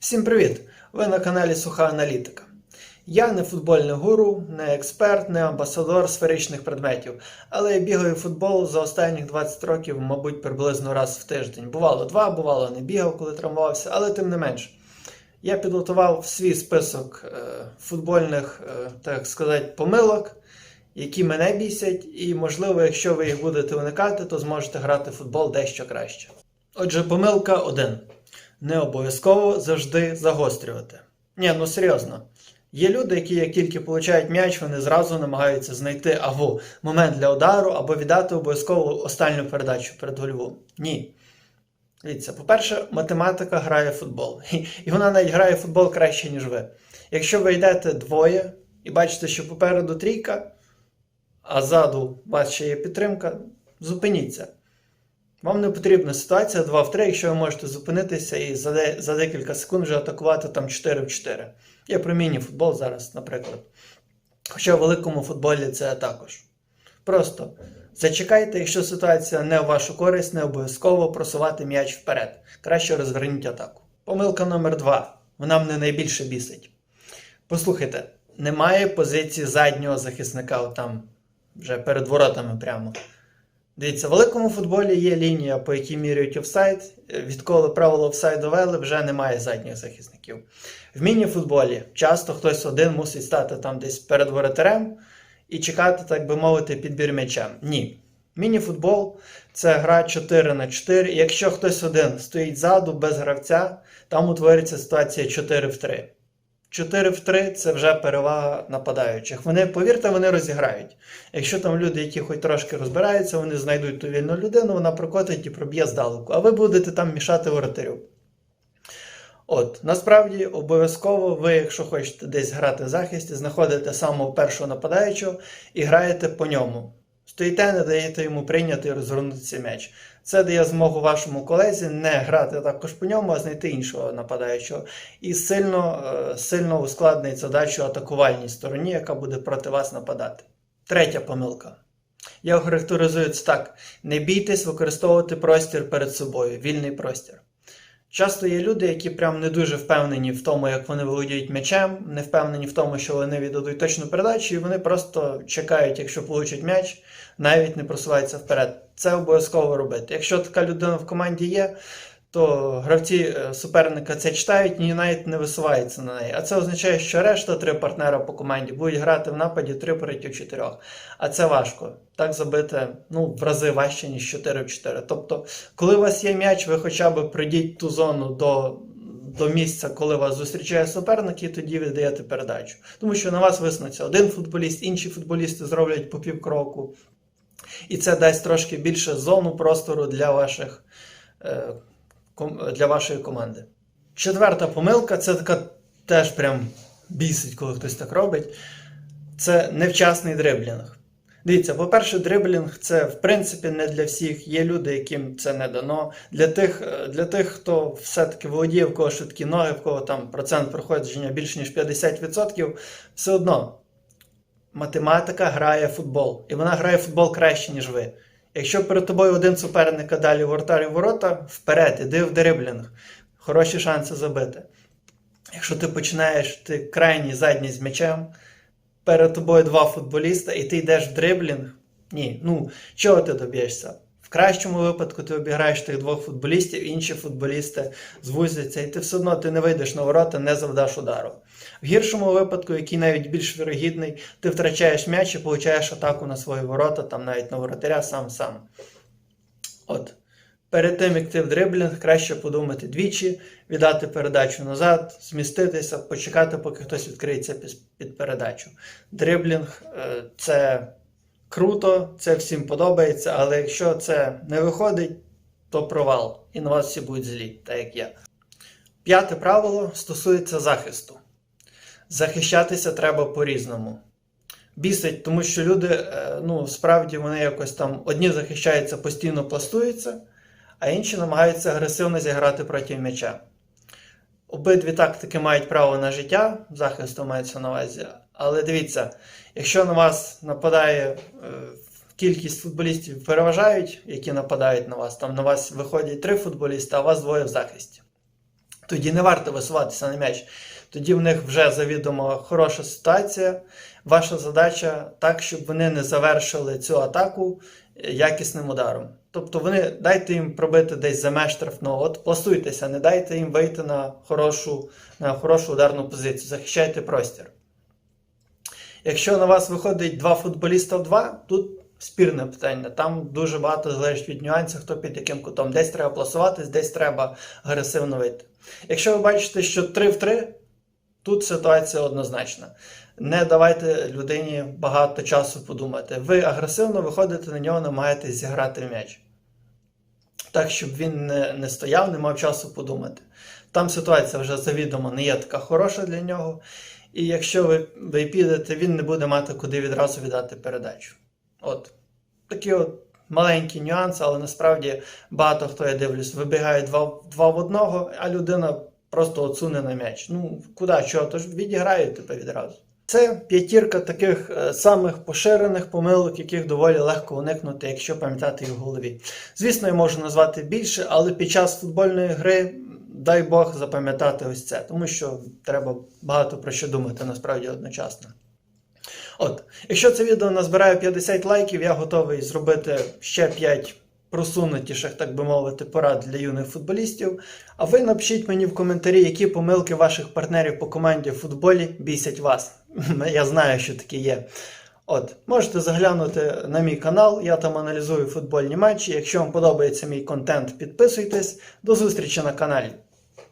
Всім привіт! Ви на каналі Суха Аналітика. Я не футбольний гуру, не експерт, не амбасадор сферичних предметів, але я бігаю футбол за останніх 20 років, мабуть, приблизно раз в тиждень. Бувало два, бувало не бігав, коли травмувався, але тим не менш. Я підготував свій список е, футбольних, е, так сказати, помилок, які мене бісять, і, можливо, якщо ви їх будете уникати, то зможете грати в футбол дещо краще. Отже, помилка 1. Не обов'язково завжди загострювати. Ні, ну серйозно. Є люди, які як тільки получають м'яч, вони зразу намагаються знайти або момент для удару, або віддати обов'язково останню передачу перед гольву. Ні. Дивіться, по-перше, математика грає в футбол. І вона навіть грає в футбол краще, ніж ви. Якщо ви йдете двоє і бачите, що попереду трійка, а ззаду у вас ще є підтримка, зупиніться. Вам не потрібна ситуація 2 в 3, якщо ви можете зупинитися і за, де, за декілька секунд вже атакувати там 4 в 4. Я про міні-футбол зараз, наприклад. Хоча в великому футболі це також. Просто зачекайте, якщо ситуація не в вашу користь, не обов'язково просувати м'яч вперед. Краще розверніть атаку. Помилка номер 2 Вона мене найбільше бісить. Послухайте, немає позиції заднього захисника, отам, вже перед воротами прямо. Дивіться, в великому футболі є лінія, по якій міряють офсайд. Відколи правило офсайду ввели, вже немає задніх захисників. В міні-футболі часто хтось один мусить стати там десь перед воротарем і чекати, так би мовити, підбір м'яча. Ні. Міні-футбол це гра 4 на 4. І якщо хтось один стоїть ззаду без гравця, там утворюється ситуація 4 в 3. 4 в 3 це вже перевага нападаючих. Вони, повірте, вони розіграють. Якщо там люди, які хоч трошки розбираються, вони знайдуть ту вільну людину, вона прокотить і проб'є здалеку, а ви будете там мішати воротарю. От, насправді, обов'язково ви, якщо хочете десь грати в захисті, знаходите самого першого нападаючого і граєте по ньому. Стоїте, не даєте йому прийняти і розгорнутися м'яч. Це дає змогу вашому колезі не грати також по ньому, а знайти іншого нападаючого. І сильно, е, сильно ускладнить задачу атакувальній стороні, яка буде проти вас нападати. Третя помилка. Я характеризую це так: не бійтесь використовувати простір перед собою, вільний простір. Часто є люди, які прям не дуже впевнені в тому, як вони володіють м'ячем, не впевнені в тому, що вони віддадуть точну передачу, і вони просто чекають, якщо получать м'яч, навіть не просуваються вперед. Це обов'язково робити. Якщо така людина в команді є, то гравці е, суперника це читають і навіть не висуваються на неї. А це означає, що решта три партнера по команді будуть грати в нападі 3 проти 4. А це важко. Так забити ну, в рази важче, ніж 4 в 4. Тобто, коли у вас є м'яч, ви хоча б прийдіть ту зону до. До місця, коли вас зустрічає суперник, і тоді ви даєте передачу. Тому що на вас виснуться один футболіст, інші футболісти зроблять по півкроку. І це дасть трошки більше зону простору для ваших е, для вашої команди. Четверта помилка це така теж прям бісить, коли хтось так робить. Це невчасний дриблінг. Дивіться, по-перше, дриблінг це в принципі не для всіх. Є люди, яким це не дано. Для тих, для тих хто все-таки володіє, в кого швидкі ноги, в кого там процент проходження більше ніж 50%, все одно математика грає в футбол. І вона грає в футбол краще, ніж ви. Якщо перед тобою один суперник, а далі воротар і ворота, вперед, іди в дриблінг. Хороші шанси забити. Якщо ти починаєш ти крайній задній з м'ячем, перед тобою два футболіста, і ти йдеш в дриблінг, ні, ну чого ти доб'єшся? В кращому випадку ти обіграєш тих двох футболістів, інші футболісти звузяться, і ти все одно ти не вийдеш на ворота, не завдаш удару. В гіршому випадку, який навіть більш вірогідний, ти втрачаєш м'яч і получаєш атаку на свої ворота, там навіть на воротаря сам-сам. От. Перед тим, як ти в дриблінг, краще подумати двічі, віддати передачу назад, зміститися, почекати, поки хтось відкриється під передачу. Дриблінг це круто, це всім подобається, але якщо це не виходить, то провал. І на вас всі будуть злі, так як я. П'яте правило стосується захисту. Захищатися треба по-різному. Бісить, тому що люди, ну, справді, вони якось там одні захищаються, постійно пластуються, а інші намагаються агресивно зіграти проти м'яча. Обидві тактики мають право на життя, захисту мається на увазі. Але дивіться, якщо на вас нападає кількість футболістів переважають, які нападають на вас, там на вас виходять три футболісти, а вас двоє в захисті. тоді не варто висуватися на м'яч. Тоді в них вже завідомо хороша ситуація. Ваша задача так, щоб вони не завершили цю атаку е, якісним ударом. Тобто вони дайте їм пробити десь за меж штрафного, от пластуйтеся, не дайте їм вийти на хорошу, на хорошу ударну позицію, захищайте простір. Якщо на вас виходить два футболіста в два, тут спірне питання. Там дуже багато залежить від нюансів, хто під яким кутом. Десь треба пласуватись, десь треба агресивно вийти. Якщо ви бачите, що 3 в 3, тут ситуація однозначна. Не давайте людині багато часу подумати. Ви агресивно виходите на нього, намагаєтесь зіграти в м'яч. Так, щоб він не, не стояв, не мав часу подумати. Там ситуація вже завідомо не є така хороша для нього. І якщо ви, ви підете, він не буде мати куди відразу віддати передачу. От. Такі от маленькі нюанси, але насправді багато хто я дивлюсь, вибігає два, два в одного, а людина просто отсуне на м'яч. Ну, куди, чого? Тож відіграють тебе відразу. Це п'ятірка таких е, самих поширених помилок, яких доволі легко уникнути, якщо пам'ятати їх в голові. Звісно, я можу назвати більше, але під час футбольної гри, дай Бог, запам'ятати ось це, тому що треба багато про що думати насправді одночасно. От, якщо це відео назбирає 50 лайків, я готовий зробити ще 5 просунутіших, так би мовити, порад для юних футболістів. А ви напишіть мені в коментарі, які помилки ваших партнерів по команді в футболі бісять вас. Я знаю, що такі є. От, можете заглянути на мій канал, я там аналізую футбольні матчі. Якщо вам подобається мій контент, підписуйтесь. До зустрічі на каналі.